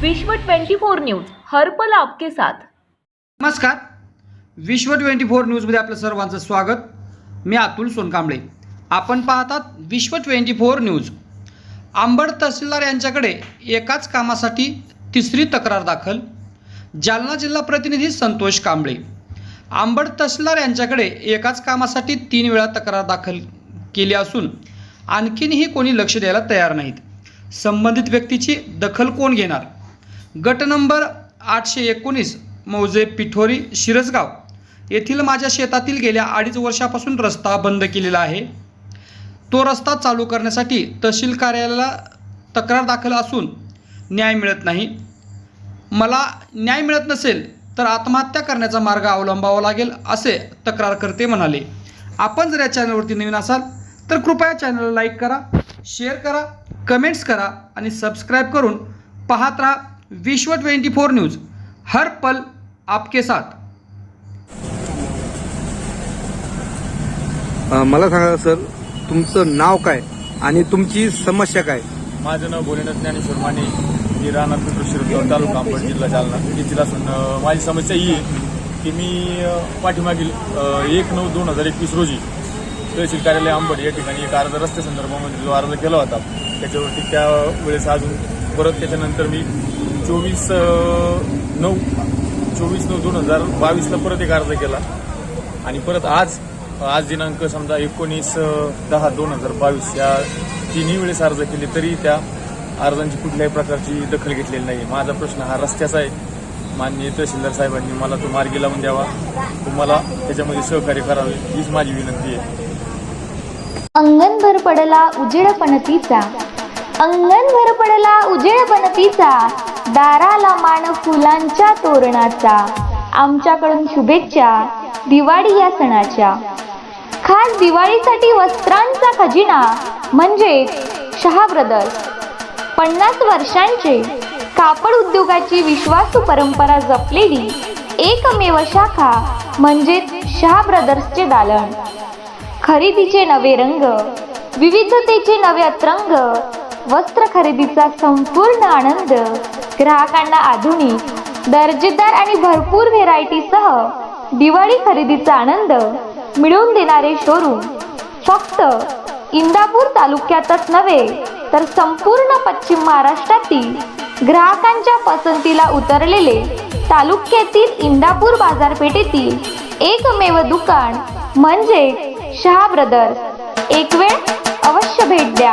विश्व 24 न्यूज हरपल आपके साथ. नमस्कार. विश्व ट्वेंटी फोर न्यूजमध्ये आपलं सर्वांचं स्वागत. मी अतुल सोनकांबळे. आपण पाहतात विश्व ट्वेंटी फोर न्यूज. आंबड तहसीलदार यांच्याकडे एकाच कामासाठी तिसरी तक्रार दाखल. जालना जिल्हा प्रतिनिधी संतोष कांबळे. आंबड तहसीलदार यांच्याकडे एकाच कामासाठी तीन वेळा तक्रार दाखल केली असून आणखीनही कोणी लक्ष द्यायला तयार नाहीत. संबंधित व्यक्तीची दखल कोण घेणार? गट नंबर आठशे एकोणीस मौजे पिठोरी शिरसगाव येथील माझ्या शेतातील गेल्या अडीच वर्षापासून रस्ता बंद केलेला आहे. तो रस्ता चालू करण्यासाठी तहसील कार्यालयाला तक्रार दाखल असून न्याय मिळत नाही. मला न्याय मिळत नसेल तर आत्महत्या करण्याचा मार्ग अवलंबावा लागेल असे तक्रारकर्ते म्हणाले. आपण जर या चॅनलवरती नवीन असाल तर कृपया चॅनलला लाईक करा शेअर करा कमेंट्स करा आणि सबस्क्राईब करून पाहत राहा. विश्व ट्वेंटी फोर न्यूज हर पल आपके साथ. अ, मला सांगा सर तुमचं नाव काय आणि तुमची समस्या काय? माझं नाव भोलेनाथ ज्ञानेश्वर माने. मी राहणार पिंपरी शिरगाव तालुका अंबड जिल्हा जालना. येथील असून अ, माझी समस्या ही आहे की मी अ, पाठीमागील अ, एक नऊ दोन हजार एकवीस रोजी तहसील कार्यालय अंबड या ठिकाणी एक अर्ज रस्ते संदर्भामध्ये जो अर्ज केला होता त्याच्यावरती त्या वेळेस अजून परत त्याच्यानंतर मी चोवीस नऊ चोवीस नऊ दोन हजार बावीसला परत एक अर्ज केला. आणि परत आज आज दिनांक समजा एकोणीस दहा दोन हजार बावीस या तिन्ही वेळेस अर्ज केले तरी त्या अर्जांची कुठल्याही प्रकारची दखल घेतलेली नाही माझा प्रश्न हा रस्त्याचा आहे. माननीय तहसीलदार साहेबांनी मला तो मार्गी लावून द्यावा. तुम्हाला त्याच्यामध्ये सहकार्य करावे हीच माझी विनंती आहे. अंगणभर पडला उजेड पणतीचा. अंगणभर पडला उजेड पणतीचा. दाराला मान फुलांच्या तोरणाचा. आमच्याकडून शुभेच्छा दिवाळी या सणाच्या. खास दिवाळीसाठी वस्त्रांचा खजिना म्हणजे शहा ब्रदर्स पन्नास वर्षांचे कापड उद्योगाची विश्वासू परंपरा जपलेली एकमेव शाखा म्हणजेच शहा ब्रदर्सचे दालन. खरेदीचे नवे रंग विविधतेचे नवे अत्रंग वस्त्र खरेदीचा संपूर्ण आनंद ग्राहकांना आधुनिक दर्जेदार आणि भरपूर व्हेरायटीसह दिवाळी खरेदीचा आनंद मिळवून देणारे शोरूम फक्त इंदापूर तालुक्यातच नव्हे तर संपूर्ण पश्चिम महाराष्ट्रातील ग्राहकांच्या पसंतीला उतरलेले तालुक्यातील इंदापूर बाजारपेठेतील एकमेव दुकान म्हणजे शहा ब्रदर्स. एक वेळ अवश्य भेट द्या.